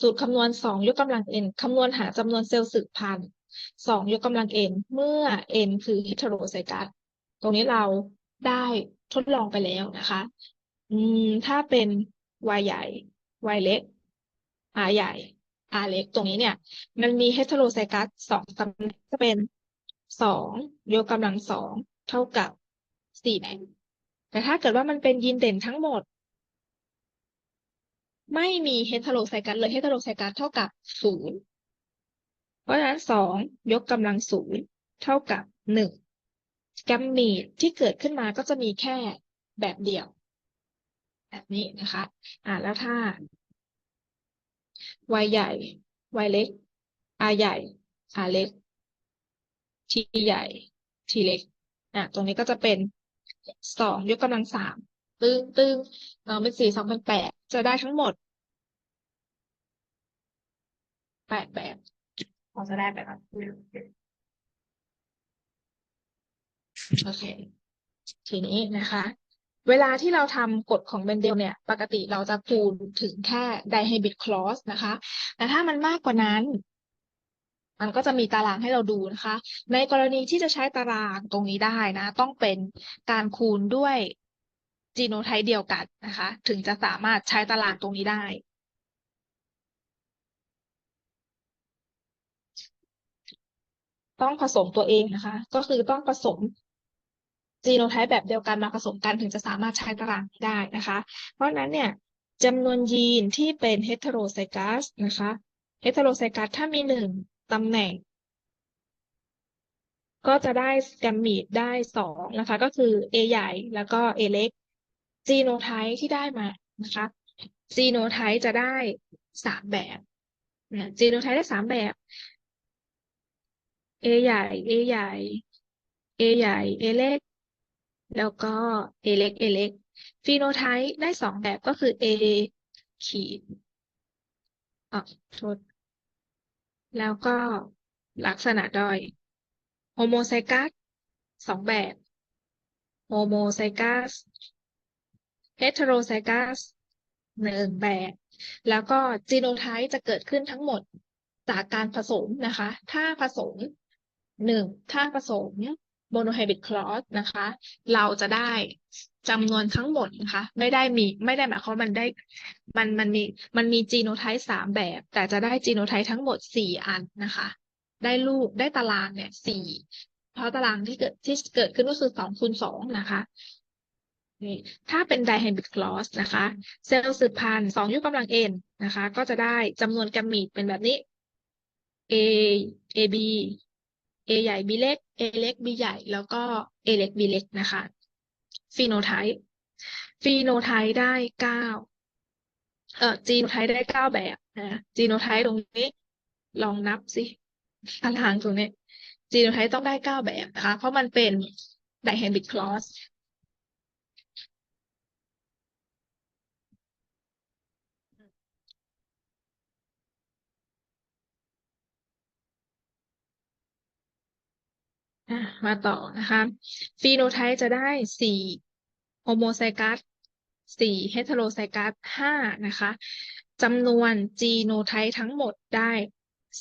สูตรคำนวณสองยกกำลัง n คำนวณหาจำนวนเซลล์สืบพันธุ์สองยกกำลัง n เมื่อ n คือ heterozygous ตรงนี้เราได้ทดลองไปแล้วนะคะ อืม ถ้าเป็น y ใหญ่ y เล็ก r ใหญ่ r เล็ก ตรงนี้เนี่ย มันมี heterozygous สองตำแหน่งจะเป็นสองยกกำลังสองเท่ากับสี่แบ่งแต่ถ้าเกิดว่ามันเป็นยีนเด่นทั้งหมด ไม่มีเฮตโรไซกัสเลยเฮตโรไซกัสเท่ากับศูนย์เพราะฉะนั้นสองยกกำลังศูนย์เท่ากับหนึ่งกัมมีดที่เกิดขึ้นมาก็จะมีแค่แบบเดียว แบบนี้นะคะ อ่าแล้วถ้า y ใหญ่ y เล็ก r ใหญ่ r เล็ก t ใหญ่ t เล็กอะตรงนี้ก็จะเป็นสองยกกำลังสาม ตึงตึงเออเป็นสี่สองเป็นแปดจะได้ทั้งหมดแปดแบบพอจะได้แบบนั้นโอเค ทีนี้นะคะ เวลาที่เราทำกฎของเบนเดลเนี่ย ปกติเราจะคูณถึงแค่ไดไฮบริดคลอสนะคะ แต่ถ้ามันมากกว่านั้น มันก็จะมีตารางให้เราดูนะคะ ในกรณีที่จะใช้ตารางตรงนี้ได้นะ ต้องเป็นการคูณด้วย จีโนไทป์เดียวกันนะคะ ถึงจะสามารถใช้ตารางตรงนี้ได้ ต้องผสมตัวเองนะคะ ก็คือต้องผสมจีโนไทป์แบบเดียวกันมาผสมกันถึงจะสามารถใช้ตารางได้นะคะ เพราะฉะนั้นเนี่ยจำนวนยีนที่เป็นเฮตโรไซกัสนะคะเฮตโรไซกัสถ้ามีหนึ่งตำแหน่ง ก็จะได้แกมมีดได้สองนะคะ ก็คือ A ใหญ่แล้วก็ A เล็ก จีโนไทป์ที่ได้มานะคะจีโนไทป์จะได้สามแบบจีโนไทป์ได้สามแบบ A ใหญ่ A ใหญ่ A ใหญ่ A เล็ก แล้วก็ A เล็ก A เล็กฟีโนไทป์ได้สองแบบก็คือ A ขีดอะโทษแล้วก็ลักษณะด้อยโฮโมไซกัสสองแบบโฮโมไซกัส เฮตโรไซกัสหนึ่งแบบ แล้วก็จีโนไทป์จะเกิดขึ้นทั้งหมดจากการผสมนะคะ ถ้าผสมหนึ่งถ้าผสมโมโนไฮบริดคลอสนะคะ เราจะได้จำนวนทั้งหมดนะคะ ไม่ได้มีไม่ได้หมายความว่ามันได้มันมันมีมันมีจีโนไทป์สามแบบ แต่จะได้จีโนไทป์ทั้งหมดสี่อันนะคะ ได้ลูกได้ตารางเนี่ยสี่เพราะตารางที่เกิดที่เกิดขึ้นก็คือสองคูณสองนะคะ นี่ถ้าเป็นไดไฮบริดคลอสนะคะเซลล์สืบพันธุ์สองยกกำลังเอ็นนะคะก็จะได้จำนวนแกมมีดเป็นแบบนี้ A A B A ใหญ่ B เล็ก A เล็ก B ใหญ่ แล้วก็ A เล็ก B เล็กนะคะฟีโนไทป์ฟีโนไทป์ได้เก้าเอ่อจีโนไทป์ได้เก้าแบบนะจีโนไทป์ตรงนี้ ลองนับสิตารางตรงนี้จีโนไทป์ต้องได้เก้าแบบนะคะ เพราะมันเป็นไดแฮนบิ c คลอส มาต่อนะคะฟีโนไทป์จะได้สี่โฮโมไซกัสสี่เฮตโรไซกัสห้านะคะจำนวนจีโนไทป์ทั้งหมดได้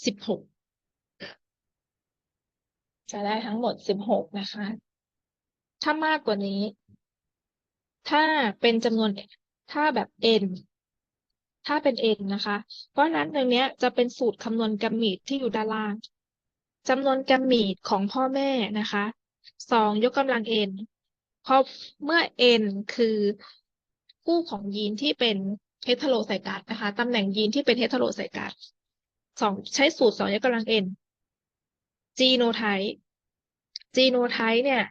สิบหกจะได้ทั้งหมดสิบหกนะคะ ถ้ามากกว่านี้ ถ้าเป็นจำนวนถ้าแบบ n ถ้าเป็น n นะคะ เพราะนั้นตรงนี้จะเป็นสูตรคำนวณกัมมีดที่อยู่ด้านล่าง จำนวนแกมมีดของพ่อแม่นะคะสองยกกำลัง n เพราะเมื่อ n คือคู่ของยีนที่เป็นเฮตโรไซกัสนะคะตำแหน่งยีนที่เป็นเฮตโรไซกัสสองใช้สูตรสองยกกำลัง n จีโนไทป์จีโนไทป์เนี่ย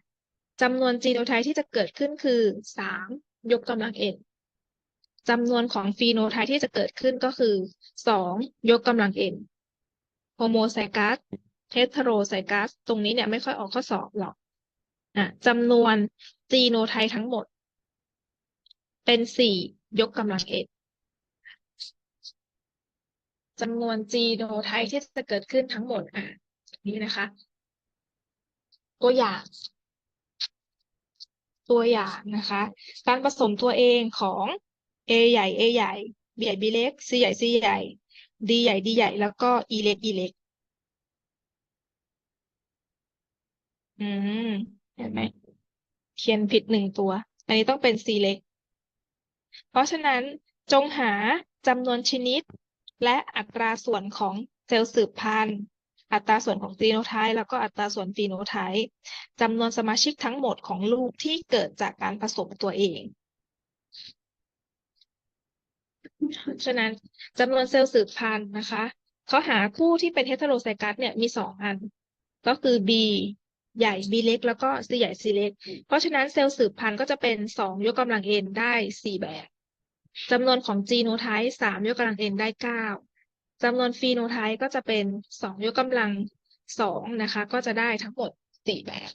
จำนวนจีโนไทป์ที่จะเกิดขึ้นคือสามยกกำลัง n จำนวนของฟีโนไทป์ที่จะเกิดขึ้นก็คือสองยกกำลัง n โฮโมไซกัส เทสโรไซกัสตรงนี้เนี่ยไม่ค่อยออกข้อสอบหรอกอะจำนวนจีโนไทป์ทั้งหมด เป็นสี่ยกกำลังเอ็ดจำนวนจีโนไทป์ที่จะเกิดขึ้นทั้งหมดอะนี่นะคะ ตัวอย่าง ตัวอย่างนะคะ การผสมตัวเองของ A ใหญ่ A ใหญ่ B ใหญ่ B เล็ก C ใหญ่ C ใหญ่ D ใหญ่ D ใหญ่ แล้วก็ E เล็ก E เล็ก อืม เห็นไหมเขียนผิดหนึ่งตัว อันนี้ต้องเป็น C เล็กเพราะฉะนั้นจงหาจำนวนชนิด และอัตราส่วนของเซลล์สืบพันธุ์ อัตราส่วนของจีโนไทป์แล้วก็อัตราส่วนฟีโนไทป์จำนวนสมาชิกทั้งหมดของลูกที่เกิดจากการผสมตัวเองฉะนั้นจำนวนเซลล์สืบพันธุ์นะคะเขาหาคู่ที่เป็นเฮตโรไซกัสเนี่ยมีสองอัน ก็คือ B ใหญ่ B เล็ก แล้วก็ C ใหญ่ C เล็ก เพราะฉะนั้นเซลล์สืบพันธุ์ก็จะเป็นสองยกกำลัง n ได้สี่แบบจำนวนของจีโนไทป์สามยกกำลัง n ได้เก้าจำนวนฟีโนไทป์ก็จะเป็นสองยกกำลังสองนะคะ ก็จะได้ทั้งหมดสี่แบบ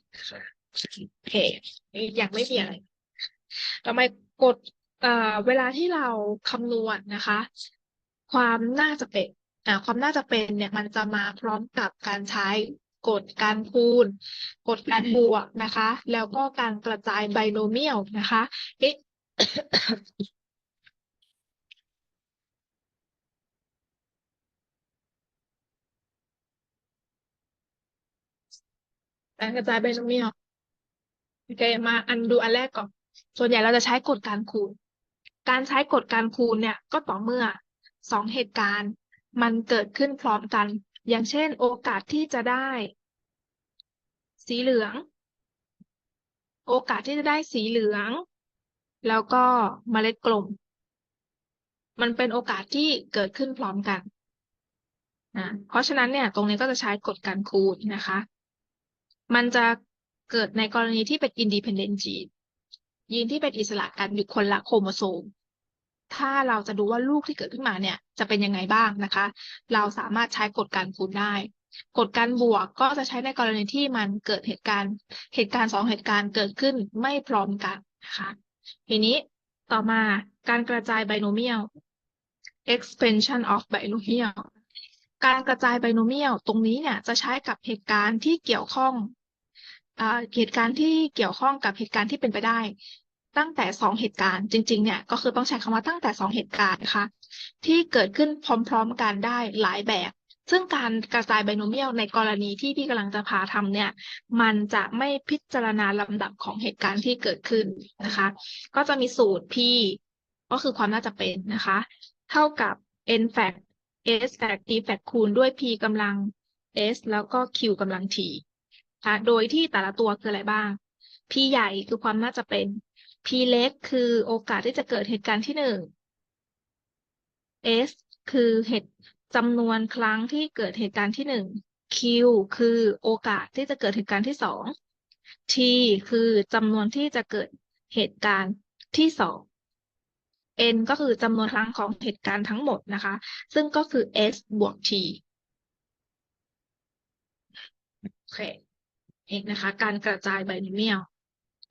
โอเคยังไม่มีอะไรต่อไปกดเเวลาที่เราคำนวณนะคะ ความน่าจะเป็นความน่าจะเป็นเนี่ยมันจะมาพร้อมกับการใช้ กฎการคูณ กฎการบวกนะคะ แล้วก็การกระจายไบโนเมียลนะคะเอ๊ะการกระจายไบโนเมียลโอเคมาอันดูอันแรกก่อน ส่วนใหญ่เราจะใช้กฎการคูณ การใช้กฎการคูณเนี่ยก็ต่อเมื่อสองเหตุการณ์มันเกิดขึ้นพร้อมกัน อย่างเช่นโอกาสที่จะได้ สีเหลือง โอกาสที่จะได้สีเหลือง แล้วก็เมล็ดกลม มันเป็นโอกาสที่เกิดขึ้นพร้อมกันนะเพราะฉะนั้นเนี่ยตรงนี้ก็จะใช้กฎการคูณนะคะ มันจะเกิดในกรณีที่เป็น independent gene ยีนที่เป็นอิสระกันอยู่คนละโครโมโซม ถ้าเราจะดูว่าลูกที่เกิดขึ้นมาเนี่ย จะเป็นยังไงบ้างนะคะ เราสามารถใช้กฎการคูณได้กฎการบวกก็จะใช้ในกรณีที่มันเกิดเหตุการณ์ เหตุการณ์สองเหตุการณ์เกิดขึ้นไม่พร้อมกันนะคะทีนี้ต่อมาการกระจายไบโนเมียล expansion of binomial การกระจายไบโนเมียลตรงนี้เนี่ยจะใช้กับเหตุการณ์ที่เกี่ยวข้องอเหตุการณ์ที่เกี่ยวข้องกับเหตุการณ์ที่เป็นไปได้ ตั้งแต่สองเหตุการณ์จริงๆเนี่ยก็คือต้องใช้คำว่าตั้งแต่สองเหตุการณ์นะคะที่เกิดขึ้นพร้อมๆกันได้หลายแบบ ซึ่งการกระจายไบโนเมียลในกรณีที่พี่กำลังจะพาทำเนี่ย มันจะไม่พิจารณาลำดับของเหตุการณ์ที่เกิดขึ้นนะคะ ก็จะมีสูตร P ก็คือความน่าจะเป็นนะคะ เท่ากับ n fact s fact t fact คูณด้วย p กำลัง s แล้วก็ q กำลัง t ค่ะโดยที่แต่ละตัวคืออะไรบ้าง p ใหญ่คือความน่าจะเป็น p เล็กคือโอกาสที่จะเกิดเหตุการณ์ที่หนึ่ง s คือเหตุจำนวนครั้งที่เกิดเหตุการณ์ที่หนึ่ง q คือโอกาสที่จะเกิดเหตุการณ์ที่สอง t คือจำนวนที่จะเกิดเหตุการณ์ที่สอง n ก็คือจำนวนครั้งของเหตุการณ์ทั้งหมดนะคะ ซึ่งก็คือ s บวก t โอเคเองนะคะ การกระจายไบโนเมียล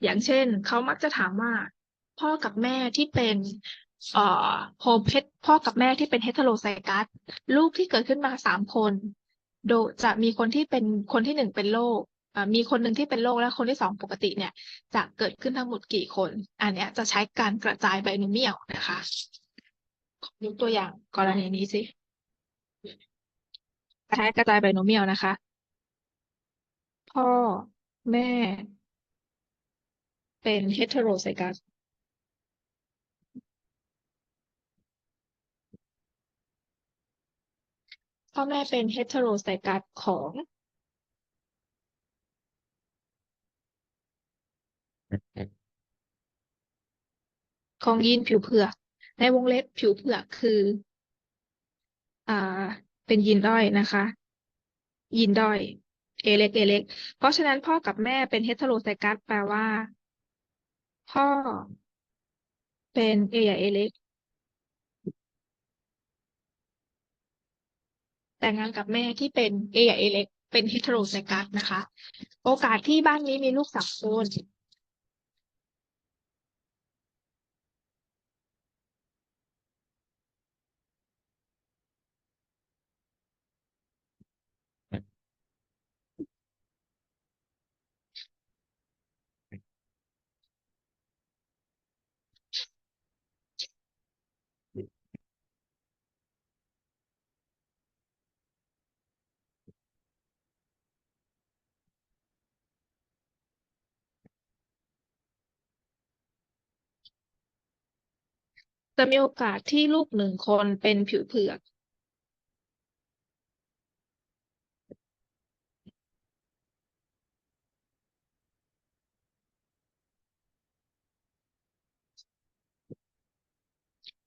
อย่างเช่นเขามักจะถามว่า พ่อกับแม่ที่เป็นเอ่อโฮมเพพ่อกับแม่ที่เป็นเฮตโรไซกัสลูกที่เกิดขึ้นมาสามคน โดจะมีคนที่เป็นคนที่หนึ่งเป็นโรคมีคนหนึ่งที่เป็นโรคและคนที่สองปกติเนี่ย จะเกิดขึ้นทั้งหมดกี่คน อันเนี้ยจะใช้การกระจายไบโนเมียลนะคะยกตัวอย่างกรณีนี้สิใช้กระจายไบโนเมียลนะคะ พ่อแม่ เป็นเฮตโรไซกัสพ่อแม่เป็นเฮตโรไซกัสของของยีนผิวเผือก ในวงเล็บผิวเผือกคือ อ่า เป็นยีนด้อยนะคะ ยีนด้อย เอเล็ก เอเล็ก เพราะฉะนั้นพ่อกับแม่เป็นเฮตโรไซกัสแปลว่า พ่อ เป็นเอใหญ่เอเล็ก แต่งงานกับแม่ที่เป็นเอใหญ่เอเล็ก เป็นเฮตโรไซกัสนะคะ โอกาสที่บ้านนี้มีลูกสามคน จะมีโอกาสที่ลูกหนึ่งคนเป็นผิวเผือก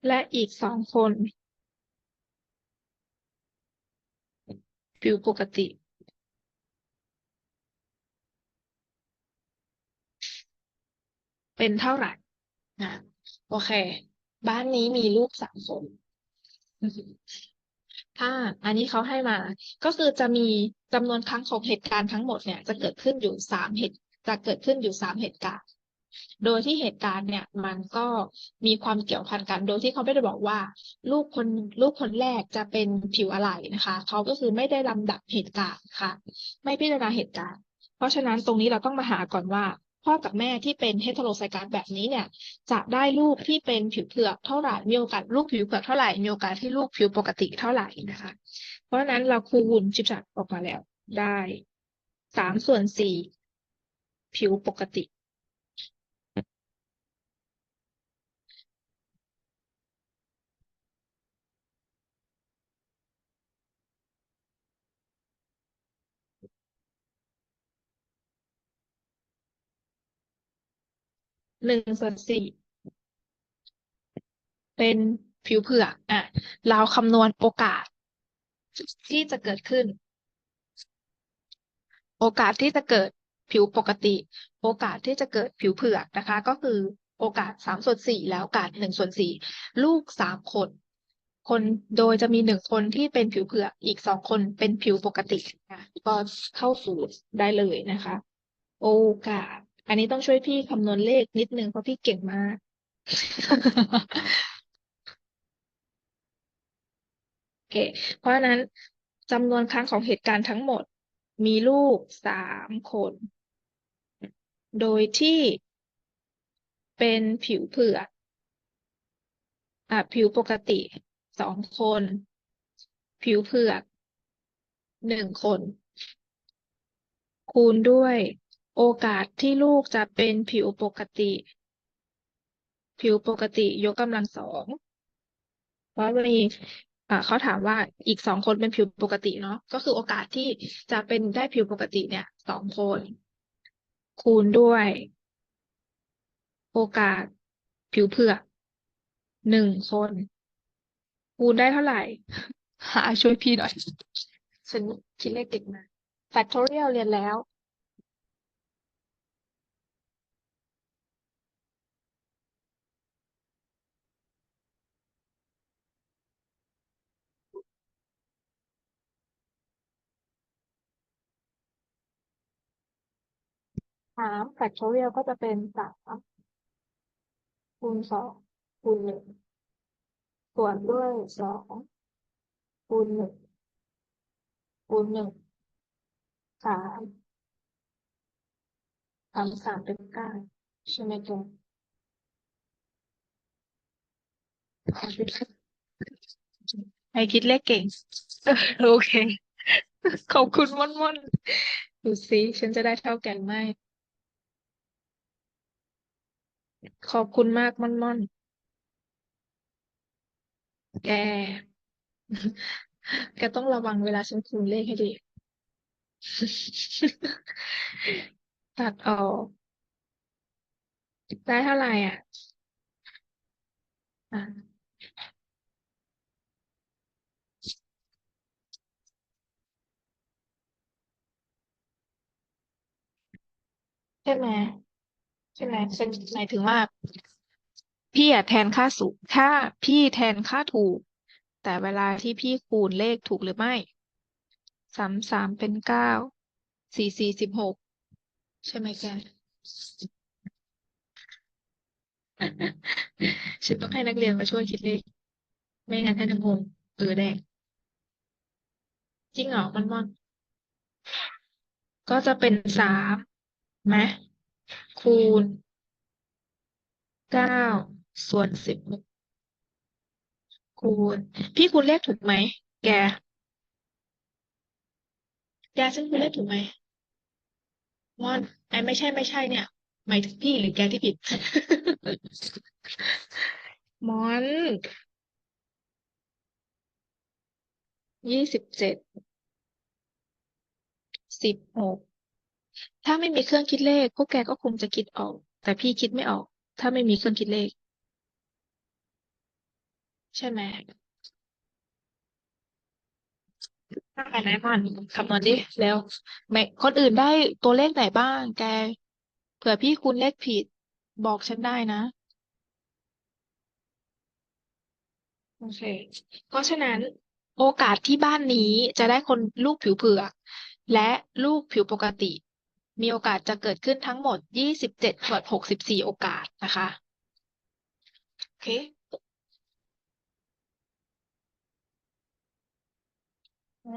และอีกสองคน ผิวปกติเป็นเท่าไหร่นะโอเค บ้านนี้มีลูกสามคนถ้าอันนี้เขาให้มา ก็คือจะมีจำนวนครั้งของเหตุการณ์ทั้งหมดเนี่ย จะเกิดขึ้นอยู่สามเหตุจะเกิดขึ้นอยู่สามเหตุการณ์ โดยที่เหตุการณ์เนี่ย มันก็มีความเกี่ยวพันกัน โดยที่เขาไม่ได้บอกว่า ลูกคนลูกคนแรกจะเป็นผิวอะไรนะคะเขาก็คือไม่ได้ลำดับเหตุการณ์ค่ะ ไม่พิจารณาเหตุการณ์ เพราะฉะนั้นตรงนี้เราต้องมาหาก่อนว่า พ่อกับแม่ที่เป็นเฮตโรไซกัสแบบนี้เนี่ย จะได้ลูกที่เป็นผิวเผือกเท่าไหร่มีโอกาสลูกผิวเผือกเท่าไหร่มีโอกาสที่ลูกผิวปกติเท่าไหร่นะคะ เพราะฉะนั้นเราคูณจิบจัดออกมาแล้วได้สามส่วนสี่ผิวปกติ หนึ่งส่วนสี่เป็นผิวเผือกอะเราคำนวณโอกาส ที่จะเกิดขึ้น โอกาสที่จะเกิดผิวปกติ โอกาสที่จะเกิดผิวเผือกนะคะ ก็คือโอกาสสามส่วนสี่แล้วโอกาสหนึ่งส่วนสี่ลูกสามคน คนโดยจะมีหนึ่งคนที่เป็นผิวเผือกอีกสองคนเป็นผิวปกตินะก็เข้าสู่ได้เลยนะคะ โอกาส อันนี้ต้องช่วยพี่คำนวณเลขนิดนึงเพราะพี่เก่งมาก โอเค เพราะฉะนั้นจำนวนครั้งของเหตุการณ์ทั้งหมดมีลูกสามคน โดยที่เป็นผิวเผือกอะผิวปกติสองคน ผิวเผือกหนึ่งคน คูณด้วย โอกาสที่ลูกจะเป็นผิวปกติ ผิวปกติยกกำลังสอง เพราะมีอ่าเขาถามว่าอีกสองคนเป็นผิวปกติเนาะก็คือโอกาสที่จะเป็นได้ผิวปกติเนี่ยสองคน คูณด้วย โอกาสผิวเผือกหนึ่งคน คูณได้เท่าไหร่หาช่วยพี่หน่อยฉันคิดเลขเก่งมา factorial เรียนแล้ว สาม factorial ก็จะเป็นสามคูณสองคูณหนึ่งส่วนด้วยสองคูณหนึ่งคูณหนึ่งสามสามสามเป็นเก้าใช่ไหมแกให้คิดเลขเก่ง โอเค ขอบคุณม่อนม่อนดูสิฉันจะได้เท่าแกนไหม ขอบคุณมากม่อนม่อนแก แกต้องระวังเวลาฉันคูณเลขให้ดี ตัดออก ได้เท่าไหร่อะอะใช่ไหม ใช่ไหมฉันหมายถึงว่าพี่อะแทนค่าสูงถ้าพี่แทนค่าถูก แต่เวลาที่พี่คูณเลขถูกหรือไม่สามสามเป็นเก้าสี่สี่สิบหกใช่ไหมแกฉันต้องให้นักเรียนมาช่วยคิดเลข ไม่งั้นท่านจะงงเออแดงจริงเหรอมันมอน ก็จะเป็นสามไหม คูณเก้าส่วนสิบหกคูณ พี่คูณเลขถูกไหม แก แกฉันคูณเลขถูกไหมมอนไอ้ไม่ใช่ไม่ใช่เนี่ย หมายถึงพี่หรือแกที่ผิด มอนยี่สิบเจ็ดสิบหก ถ้าไม่มีเครื่องคิดเลข พวกแกก็คงจะคิดออก แต่พี่คิดไม่ออก ถ้าไม่มีเครื่องคิดเลข ใช่ไหมถ้าใครไหนบ้างคำนวณดิแล้วแม่คนอื่นได้ตัวเลขไหนบ้าง แก เผื่อพี่คูณเลขผิด บอกฉันได้นะ โอเค เพราะฉะนั้นโอกาสที่บ้านนี้จะได้คนลูกผิวเผือก และลูกผิวปกติ มีโอกาสจะเกิดขึ้นทั้งหมด 27ส่วน64 โอกาสนะคะ โอเคอ่า